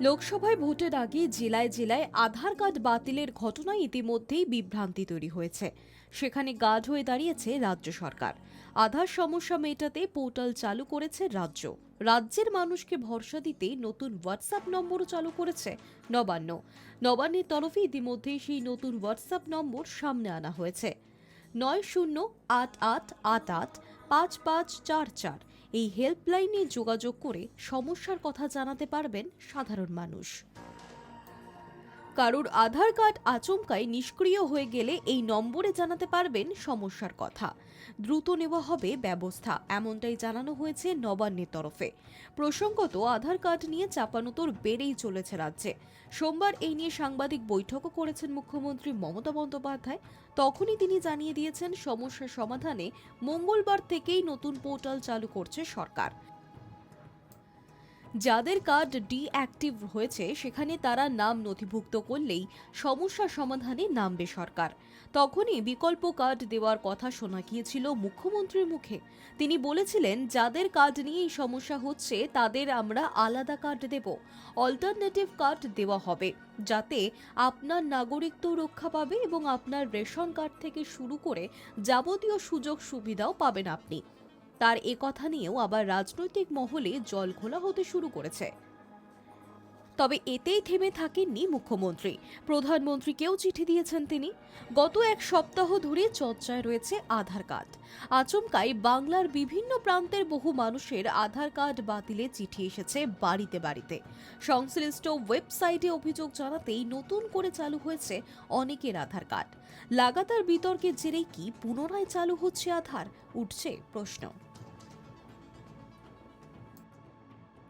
লোকসভায় ভোটের আগে জেলায় জেলায় আধার কার্ড বাতিলের ঘটনায় ইতিমধ্যেই বিভ্রান্তি তৈরি হয়েছে। সেখানে গার্ড হয়ে দাঁড়িয়েছে রাজ্য সরকার। আধার সমস্যা মেটাতে পোর্টাল চালু করেছে রাজ্য। রাজ্যের মানুষকে ভরসা দিতে নতুন হোয়াটসঅ্যাপ নম্বরও চালু করেছে নবান্ন। নবান্নের তরফে ইতিমধ্যেই সেই নতুন হোয়াটসঅ্যাপ নম্বর সামনে আনা হয়েছে। নয় শূন্য আট আট আট আট পাঁচ পাঁচ চার চার। এই হেল্পলাইনে যোগাযোগ করে সমস্যার কথা জানাতে পারবেন সাধারণ মানুষ। কারোর আধার কার্ড আচমকাই নিষ্ক্রিয় হয়ে গেলে এই নম্বরে জানাতে পারবেন সমস্যার কথা। দ্রুত নেওয়া হবে ব্যবস্থা, এমনটাই জানানো হয়েছে নবান্নের তরফে। প্রসঙ্গত, আধার কার্ড নিয়ে চাপানুতোর বেড়েই চলেছে রাজ্যে। সোমবার এই নিয়ে সাংবাদিক বৈঠকও করেছেন মুখ্যমন্ত্রী মমতা বন্দ্যোপাধ্যায়। তখনই তিনি জানিয়ে দিয়েছেন সমস্যার সমাধানে মঙ্গলবার থেকেই নতুন পোর্টাল চালু করছে সরকার। যাদের কার্ড ডিঅ্যাক্টিভ হয়েছে, সেখানে তারা নাম নথিভুক্ত করলেই সমস্যা সমাধানে নামবে সরকার। তখনই বিকল্প কার্ড দেওয়ার কথা শোনা গিয়েছিল মুখ্যমন্ত্রীর মুখে। তিনি বলেছিলেন, যাদের কার্ড নিয়ে এই সমস্যা হচ্ছে, তাদের আমরা আলাদা কার্ড দেব। অল্টারনেটিভ কার্ড দেওয়া হবে, যাতে আপনার নাগরিকত্ব রক্ষা পাবে এবং আপনার রেশন কার্ড থেকে শুরু করে যাবতীয় সুযোগ সুবিধাও পাবেন আপনি। তার এ কথা নিয়েও আবার রাজনৈতিক মহলে জল খোলা হতে শুরু করেছে। তবে এতেই থেমে থাকেননি মুখ্যমন্ত্রী। প্রধানমন্ত্রীকেও চিঠি দিয়েছেন তিনি। গত এক সপ্তাহ ধরে চর্চায় রয়েছে আধার কার্ড। আচমকাই বাংলার বিভিন্ন প্রান্তের বহু মানুষের আধার কার্ড বাতিলে চিঠি এসেছে বাড়িতে বাড়িতে। সংশ্লিষ্ট ওয়েবসাইটে অভিযোগ জানাতেই নতুন করে চালু হয়েছে অনেকের আধার কার্ড। লাগাতার বিতর্কের জেরেই কি পুনরায় চালু হচ্ছে আধার? উঠছে প্রশ্ন।